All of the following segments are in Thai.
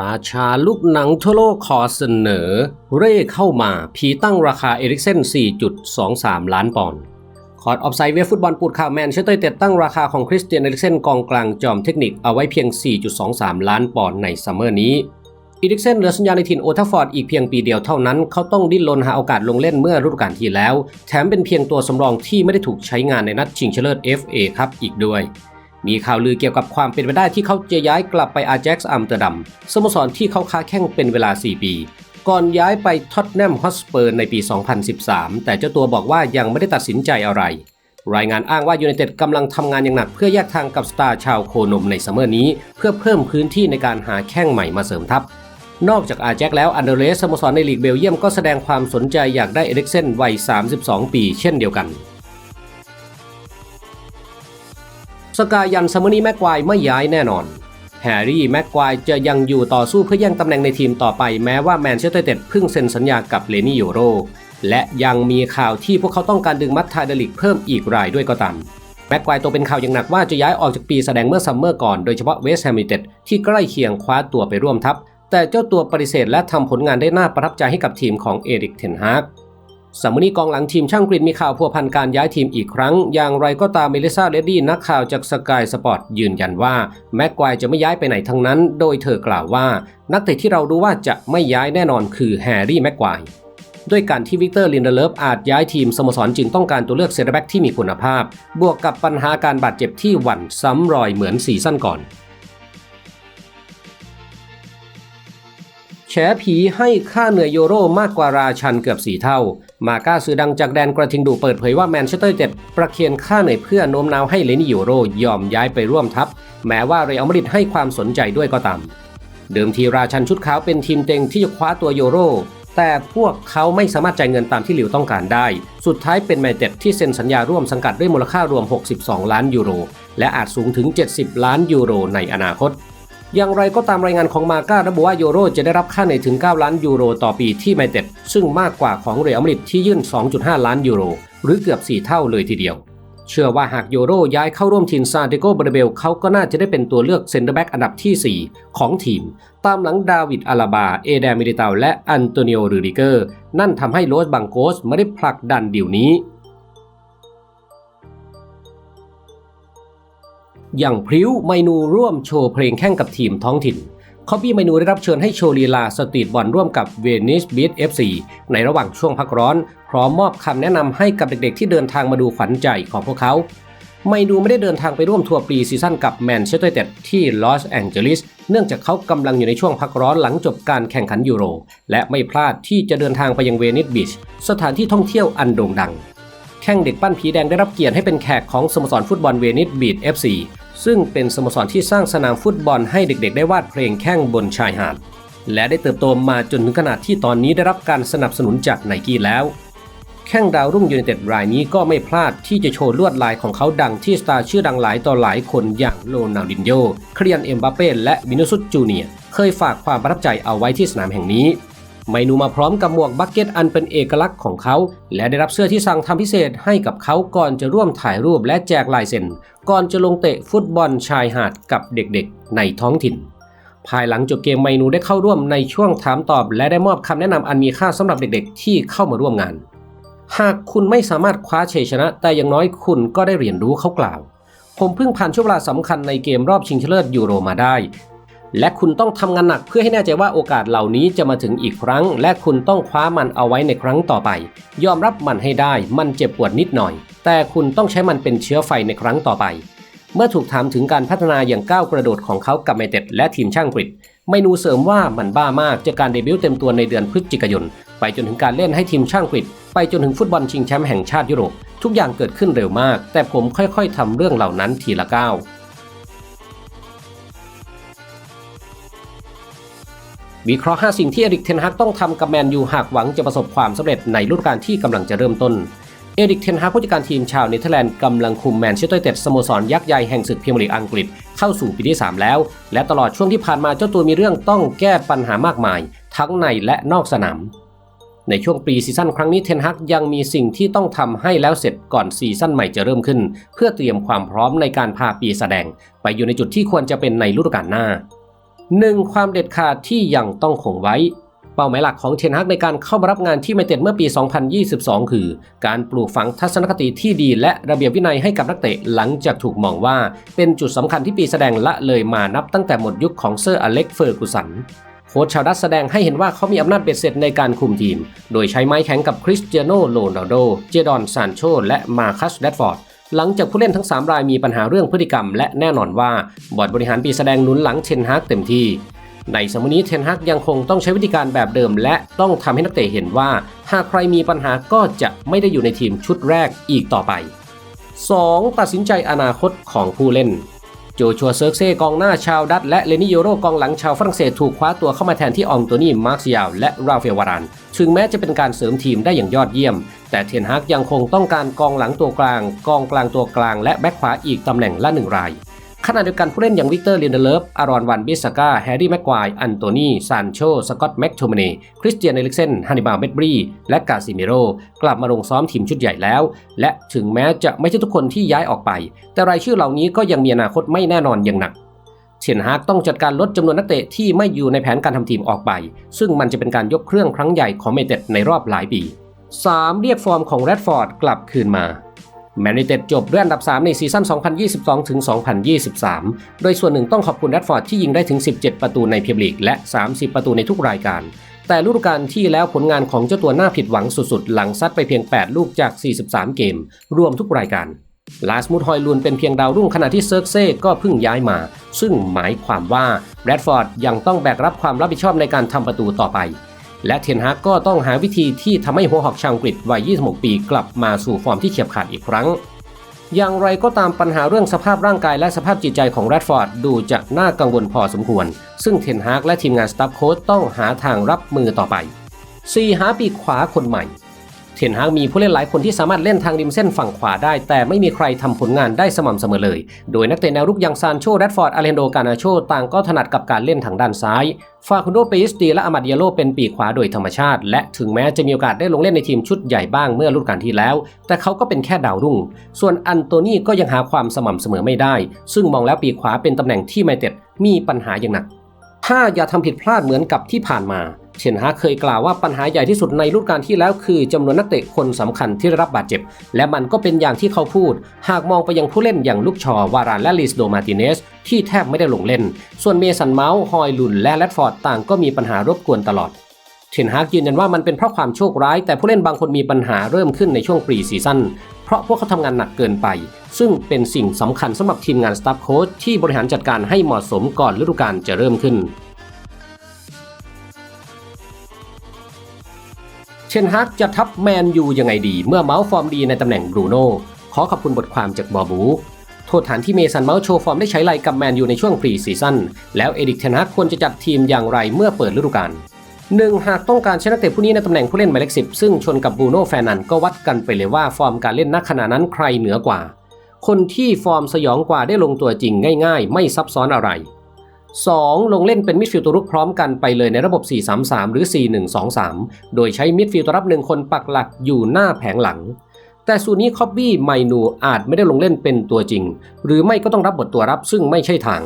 ราชาลูกหนังทั่วโลกขอเสนอ เร่เข้ามาพีตั้งราคาเอริกเซน 4.23 ล้านปอนด์คอร์ดออฟไซด์เวฟฟุตบอลปูดข่าวแมนเชสเตอร์เต็ดตั้งราคาของคริสเตียนเอริกเซนกองกลางจอมเทคนิคเอาไว้เพียง 4.23 ล้านปอนด์ในซัมเมอร์นี้อีริกเซนเหลือสัญญาในถิ่นโอทัฟฟอร์ดอีกเพียงปีเดียวเท่านั้น เขาต้องดิ้นรนหาโอกาสลงเล่นเมื่อฤดูกาลที่แล้ว แถมเป็นเพียงตัวสำรองที่ไม่ได้ถูกใช้งานในนัดชิงชนะเลิศ FA ครับอีกด้วย มีข่าวลือเกี่ยวกับความเป็นไปได้ที่เขาจะย้ายกลับไปอาแจ็กซ์อัมสเตอร์ดัมสโมสรที่เขาค้าแข่งเป็นเวลา 4 ปี ก่อนย้ายไปท็อตแนมฮอสเปอร์ในปี 2013 แต่เจ้าตัวบอกว่ายังไม่ได้ตัดสินใจอะไร รายงานอ้างว่ายูไนเต็ดกำลังทำงานอย่างหนักเพื่อแยกทางกับสตาร์ชาวโคนมในซัมเมอร์นี้ เพื่อเพิ่มพื้นที่ในการหาแข้งใหม่มาเสริมทัพนอกจากอาแจ็คแล้วอันเดเรสสโมสรในลีกเบลเยียมก็แสดงความสนใจอยากได้เอริกเซนวัย 32 ปี เช่นเดียวกัน สกายันซัมเมอร์นี้แม็กควายไม่ย้ายแน่นอน แฮร์รี่แม็กควายจะยังอยู่ต่อสู้เพื่อแย่งตำแหน่งในทีมต่อไปแม้ว่าแมนเชสเตอร์เต็ดเพิ่งเซ็นสัญญากับเลนี่ยูโร และยังมีข่าวที่พวกเขาต้องการดึงมัตทาเดลิกเพิ่มอีกรายด้วยก็ตามแม็กควายตัวเป็นข่าวอย่างหนักว่าจะย้ายออกจากปีแสดงเมื่อซัมเมอร์ก่อนโดยเฉพาะเวสต์แฮมยูไนเต็ดที่ใกล้เคียงคว้าตัวไปร่วมทัพ แต่เจ้าตัวปฏิเสธและทำผลงานได้น่าประทับใจให้กับทีมของเอริกเทนฮาก สัมมนีกองหลังทีมช่างกรีนมีข่าวพัวพันการย้ายทีมอีกครั้ง อย่างไรก็ตามเมลิซาเลดดี้นักข่าวจากสกายสปอร์ตยืนยันว่า แม็กควายจะไม่ย้ายไปไหนทั้งนั้น โดยเธอกล่าวว่า นักเตะที่เรารู้ว่าจะไม่ย้ายแน่นอนคือแฮร์รี่แม็กควายด้วยการที่วิกเตอร์ลินเดเลฟอาจย้ายทีมสโมสรจึงต้องการตัวเลือกเซนเตอร์แบ็กที่มีคุณภาพ บวกกับปัญหาการบาดเจ็บที่หวั่นซ้ำรอยเหมือนซีซั่นก่อน ฉผีให้ค่าเหนื่อยยูโรมากกว่าราชันเกือบ4เท่า มาก้าสื่อดังจากแดนกระทิงดูเปิดเผยว่าแมนเชสเตอร์เต็ดประเคียนค่าเหนื่อยเพื่อโน้มน้าวให้เลนี่ยูโรยอมย้ายไปร่วมทัพ แม้ว่าเรอัลมาดริดให้ความสนใจด้วยก็ตาม เดิมทีราชันชุดขาวเป็นทีมเต็งที่จะคว้าตัวยูโรแต่พวกเขาไม่สามารถจ่ายเงินตามที่หลิวต้องการได้ สุดท้ายเป็นแมนเต็ดที่เซ็นสัญญาร่วมสังกัดด้วยมูลค่ารวม 62 ล้านยูโร และอาจสูงถึง 70 ล้านยูโรในอนาคต อย่างไรก็ตามรายงานของมาก้าระบุว่าโยโรจะได้รับค่าเหนื่อยถึง 9 ล้านยูโรต่อปีที่ไมเต็ดซึ่งมากกว่าของเรอัลมาดริดที่ยื่น 2.5 ล้านยูโร หรือเกือบ 4 เท่าเลยทีเดียว เชื่อว่าหากโยโรย้ายเข้าร่วมทีมซานติโกบราเบลเขาก็น่าจะได้เป็นตัวเลือกเซนเตอร์แบ็กอันดับที่ 4 ของทีม ตามหลังดาวิดอาลาบา เอเดมิริตาและอันโตนิโอรูดิเกอร์ นั่นทำให้โรสบังโกสไม่ได้ผลักดันดีลนี้ อย่างพริ้วไมนูร่วมโชว์เพลงแข่งกับทีมท้องถิ่นคอปปี้ไมนูได้รับเชิญให้โชว์ลีลาสตรีทบอลร่วมกับเวนิสบีทเอฟซีในระหว่างช่วงพักร้อน พร้อมมอบคำแนะนำให้กับเด็กๆที่เดินทางมาดูขวัญใจของพวกเขา ไมนูไม่ได้เดินทางไปร่วมทัวร์ปรีซีซั่นกับแมนเชสเตอร์เต็ดที่ลอสแองเจลิสเนื่องจากเขากำลังอยู่ในช่วงพักร้อนหลังจบการแข่งขันยูโร และไม่พลาดที่จะเดินทางไปยังเวนิสบีชสถานที่ท่องเที่ยวอันโด่งดังแข่งเด็กปั้นผีแดงได้รับเกียรติให้เป็นแขกของสโมสรฟุตบอลเวนิสบีชเอฟซี ซึ่งเป็นสโมสรที่สร้างสนามฟุตบอลให้เด็กๆ ได้วาดเพลงแข่งบนชายหาด และได้เติบโตมาจนถึงขนาดที่ตอนนี้ได้รับการสนับสนุนจากไนกี้แล้ว แข่งดาวรุ่งยูไนเต็ดรายนี้ก็ไม่พลาดที่จะโชว์ลวดลายของเขาดังที่สตาร์ชื่อดังหลายต่อหลายคนอย่างโรนัลดินโญเครียนเอ็มบัปเป้และวินิสุสจูเนียเคยฝากความประทับใจเอาไว้ที่สนามแห่งนี้ ไมนูมาพร้อมกับหมวกบักเก็ตอันเป็นเอกลักษณ์ของเขา และได้รับเสื้อที่สั่งทำพิเศษให้กับเขาก่อนจะร่วมถ่ายรูปและแจกลายเซ็นก่อนจะลงเตะฟุตบอลชายหาดกับเด็กๆ ในท้องถิ่น ภายหลังจบเกมไมนูได้เข้าร่วมในช่วงถามตอบ และได้มอบคำแนะนำอันมีค่าสำหรับเด็กๆ ที่เข้ามาร่วมงาน หากคุณไม่สามารถคว้าชัยชนะ แต่อย่างน้อยคุณก็ได้เรียนรู้เขากล่าว ผมเพิ่งผ่านช่วงเวลาสำคัญในเกมรอบชิงชนะเลิศยูโรมาได้ และคุณต้องทำงานหนักเพื่อให้แน่ใจว่าโอกาสเหล่านี้จะมาถึงอีกครั้ง และคุณต้องคว้ามันเอาไว้ในครั้งต่อไป ยอมรับมันให้ได้ มันเจ็บปวดนิดหน่อย แต่คุณต้องใช้มันเป็นเชื้อไฟในครั้งต่อไป เมื่อถูกถามถึงการพัฒนาอย่างก้าวกระโดดของเขากับไมเต็ดและทีมช่างกรีฑไมนูเสริมว่ามันบ้ามากจากการเดบิวต์เต็มตัวในเดือนพฤศจิกายน ไปจนถึงการเล่นให้ทีมช่างกรีฑไปจนถึงฟุตบอลชิงแชมป์แห่งชาติยุโรปทุกอย่างเกิดขึ้นเร็วมาก แต่ผมค่อยๆทำเรื่องเหล่านั้นทีละก้าว วิเคราะห์ 5 สิ่งที่เอริกเทนฮักต้องทำกับแมนยูหากหวังจะประสบความสำเร็จในฤดูกาลที่กำลังจะเริ่มต้น เอริกเทนฮักผู้จัดการทีมชาวเนเธอร์แลนด์กำลังคุมแมนเชสเตอร์ยูไนเต็ดสโมสรยักษ์ใหญ่แห่งศึกพรีเมียร์ลีกอังกฤษเข้าสู่ปีที่ 3 แล้ว และตลอดช่วงที่ผ่านมาเจ้าตัวมีเรื่องต้องแก้ปัญหามากมาย ทั้งในและนอกสนาม ในช่วงปีซีซั่นครั้งนี้เทนฮักยังมีสิ่งที่ต้องทำให้แล้วเสร็จก่อนซีซั่นใหม่จะเริ่มขึ้น เพื่อเตรียมความพร้อมในการพาปีแสดง ไปอยู่ในจุดที่ควรจะเป็นในฤดูกาลหน้า 1. ความเด็ดขาดที่ยังต้องคงไว้ เป้าหมายหลักของเทนฮักในการเข้ามารับงานที่ไมเต็ดเมื่อปี 2022 คือ การปลูกฝังทัศนคติที่ดีและระเบียบวินัยให้กับนักเตะหลังจากถูกมองว่า เป็นจุดสำคัญที่ปีแสดงละเลยมานับตั้งแต่หมดยุคของเซอร์อเล็กเฟอร์กุสันโค้ชชาวดัตแสดงให้เห็นว่าเขามีอำนาจเบ็ดเสร็จในการคุมทีม โดยใช้ไม้แข็งกับคริสเตียโนโรนัลโด เจดอนซานโช และมาคัสแรดฟอร์ด หลังจากผู้เล่นทั้ง 3 รายมีปัญหาเรื่องพฤติกรรม และแน่นอนว่าบอร์ดบริหารปีแสดงหนุนหลังเชนฮากเต็มที่ในสมุนี้เทนฮากยังคงต้องใช้วิธีการแบบเดิม และต้องทำให้นักเตะเห็นว่า หากใครมีปัญหาก็จะไม่ได้อยู่ในทีมชุดแรกอีกต่อไป 2. ตัดสินใจอนาคตของผู้เล่น โจชัวเซิร์กเซ่กองหน้าชาวดัตและเลนิโยโรกองหลังชาวฝรั่งเศสถูกคว้าตัวเข้ามาแทนที่อองตัวนี่มาร์คซิยาวและราฟเอลวารันถึงแม้จะเป็นการเสริมทีมได้อย่างยอดเยี่ยม แต่เทนฮากยังคงต้องการกองหลังตัวกลาง กองกลางตัวกลางและแบ็คขวาอีกตำแหน่งละหนึ่งราย ขณะเดียวกันผู้เล่นอย่างวิกเตอร์เลียนเดเลฟอารอนวันบิสกาแฮร์รี่แม็กควายอันโตนีซานโชสกอตแม็กโทมเนคริสเตียนเอลิกเซนฮันนิบาลเบดบรีและกาซิเมโรกลับมาลงซ้อมทีมชุดใหญ่แล้ว และถึงแม้จะไม่ใช่ทุกคนที่ย้ายออกไป แต่รายชื่อเหล่านี้ก็ยังมีอนาคตไม่แน่นอนอย่างหนักเทนฮากต้องจัดการลดจำนวนนักเตะที่ไม่อยู่ในแผนการทำทีมออกไป ซึ่งมันจะเป็นการยกเครื่องครั้งใหญ่ของเมเต็ดในรอบหลายปี 3. เรียกฟอร์มของแรดฟอร์ดกลับคืนมา แมนยูเต็ดจบด้วยอันดับ 3 ในซีซั่น 2022 ถึง 2023 โดยส่วนหนึ่งต้องขอบคุณแรดฟอร์ดที่ยิงได้ถึง 17 ประตูในพรีเมียร์ลีกและ 30 ประตูในทุกรายการ แต่ฤดูกาลที่แล้วผลงานของเจ้าตัวน่าผิดหวังสุดๆ หลังซัดไปเพียง 8 ลูกจาก 43 เกม รวมทุกรายการลาสมุดฮอยลุนเป็นเพียงดาวรุ่งขณะที่เซิร์กเซ่ก็เพิ่งย้ายมา ซึ่งหมายความว่าแรดฟอร์ดยังต้องแบกรับความรับผิดชอบในการทำประตูต่อไป และเทนฮากก็ต้องหาวิธีที่ทำให้หัวหอกชาวอังกฤษวัย 26 ปีกลับมาสู่ฟอร์มที่เฉียบขาดอีกครั้ง อย่างไรก็ตามปัญหาเรื่องสภาพร่างกายและสภาพจิตใจของแรดฟอร์ดดูจะน่ากังวลพอสมควร ซึ่งเทนฮากและทีมงานสตาฟโค้ชต้องหาทางรับมือต่อไปซีหาปีกขวาคนใหม่ เทียนฮากมีผู้เล่นหลายคนที่สามารถเล่นทางริมเส้นฝั่งขวาได้ แต่ไม่มีใครทำผลงานได้สม่ำเสมอเลย โดยนักเตะแนวรุกอย่างซานโชแรดฟอร์ดอาเลนโดกานาโชต่างก็ถนัดกับการเล่นทางด้านซ้าย ฟาคุนโดเปอิสตีและอามาดิยโลเป็นปีกขวาโดยธรรมชาติ และถึงแม้จะมีโอกาสได้ลงเล่นในทีมชุดใหญ่บ้างเมื่อฤดูกาลที่แล้ว แต่เขาก็เป็นแค่ดาวรุ่ง ส่วนอันโตนี่ก็ยังหาความสม่ำเสมอไม่ได้ ซึ่งมองแล้วปีกขวาเป็นตำแหน่งที่ไมเต็ดมีปัญหาอย่างหนักถ้าอย่าทำผิดพลาดเหมือนกับที่ผ่านมา เชนฮาเคยกล่าวว่าปัญหาใหญ่ที่สุดในฤดูกาลที่แล้วคือจำนวนนักเตะคนสำคัญที่ได้รับบาดเจ็บ และมันก็เป็นอย่างที่เขาพูด หากมองไปยังผู้เล่นอย่างลูกชอวารานและลิสโดมาติเนสที่แทบไม่ได้ลงเล่น ส่วนเมสันเมาส์ฮอยลุนและแรดฟอร์ดต่างก็มีปัญหารบกวนตลอดเทนฮากยืนยันว่ามันเป็นเพราะความโชคร้าย แต่ผู้เล่นบางคนมีปัญหาเริ่มขึ้นในช่วงปรีซีซั่นเพราะพวกเขาทำงานหนักเกินไป ซึ่งเป็นสิ่งสำคัญสำหรับทีมงานสตาฟโค้ชที่บริหารจัดการให้เหมาะสมก่อนฤดูกาลจะเริ่มขึ้น เชนฮักจะทับแมนยูยังไงดี เมื่อเมาส์ฟอร์มดีในตำแหน่งบรูโน่ขอขอบคุณบทความจากบอบูโทษฐานที่เมสันเมาส์โชว์ฟอร์มได้ใช้ไลกับแมนยูในช่วงพรีซีซั่นแล้วเอดิกเทนฮักควรจะจัดทีมอย่างไรเมื่อเปิดฤดูกาลหนึ่งหากต้องการใช้นักเตะผู้นี้ในตำแหน่งผู้เล่นหมายเลขสิบซึ่งชนกับบรูโน่แฟนันก็วัดกันไปเลยว่าฟอร์มการเล่นนักขณะนั้นใครเหนือกว่า คนที่ฟอร์มสยองกว่าได้ลงตัวจริงง่าย ๆ ไม่ซับซ้อนอะไร 2. ลงเล่นเป็นมิดฟิลด์ตัวรุกพร้อมกันไปเลยในระบบ 4-3-3 หรือ 4-1-2-3 โดยใช้มิดฟิลด์ตัวรับหนึ่งคนปักหลักอยู่หน้าแผงหลัง แต่สูตรนี้คอบบี้ไมนูอาจไม่ได้ลงเล่นเป็นตัวจริง หรือไม่ก็ต้องรับบทตัวรับซึ่งไม่ใช่ทาง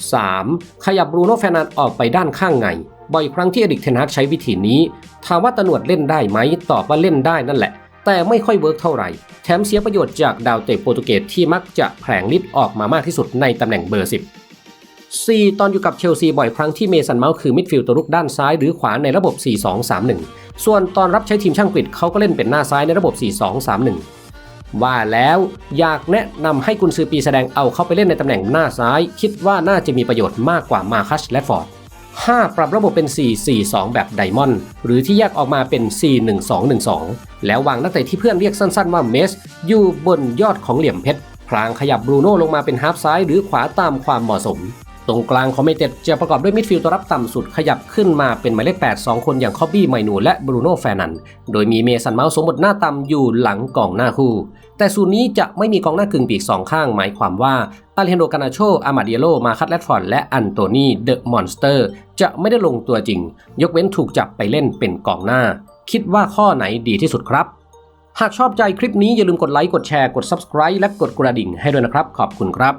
3. ขยับบรูโน่แฟนันออกไปด้านข้างไง บ่อยครั้งที่อดิกเทนฮักใช้วิธีนี้ ถามว่าตะหนวดเล่นได้ไหมตอบว่าเล่นได้นั่นแหละ แต่ไม่ค่อยเวิร์กเท่าไหร่ แถมเสียประโยชน์จากดาวเตะโปรตุเกสที่มักจะแผลงฤทธิ์ออกมามากที่สุดในตำแหน่งเบอร์10 4. ตอนอยู่กับเชลซีบ่อยครั้งที่เมสันเมาส์คือมิดฟิลด์ตัวรุกด้านซ้ายหรือขวาในระบบ 4-2-3-1 ส่วนตอนรับใช้ทีมช่างกฤษเขาก็เล่นเป็นหน้าซ้ายในระบบ 4-2-3-1 ว่าแล้วอยากแนะนำให้กุนซือปีแสดงเอาเข้าไปเล่นในตำแหน่งหน้าซ้าย คิดว่าน่าจะมีประโยชน์มากกว่ามาคัชและฟอร์ด 5. ปรับระบบเป็น 4-4-2 แบบไดมอนด์หรือที่แยกออกมาเป็น 4-1-2-1-2 แล้ววางนักเตะที่เพื่อนเรียกสั้นๆว่าเมสอยู่บนยอดของเหลี่ยมเพชรพลางขยับบรูโน่ลงมาเป็นฮาร์ฟซ้ายหรือขวาตามความเหมาะสม ตรงกลางของเมเต็ดจะประกอบด้วยมิดฟิลด์ตัวรับต่ำสุดขยับขึ้นมาเป็นหมายเลข 8 2 คนอย่างคอบบี้ไมนูและบรูโน่แฟนัน โดยมีเมสันเมาส์สมบทหน้าต่ำอยู่หลังกองหน้าคู่ แต่สูนี้จะไม่มีกองหน้ากึ่งปีกสองข้างหมายความว่าอาเลนโดกานาโช อามาเดียโล มาคัตแรดฟอร์ดและอันโตนีเดอะมอนสเตอร์จะไม่ได้ลงตัวจริง ยกเว้นถูกจับไปเล่นเป็นกองหน้า คิดว่าข้อไหนดีที่สุดครับหากชอบใจคลิปนี้อย่าลืมกดไลค์กดแชร์กด Subscribe และกดกระดิ่งให้ด้วยนะครับ ขอบคุณครับ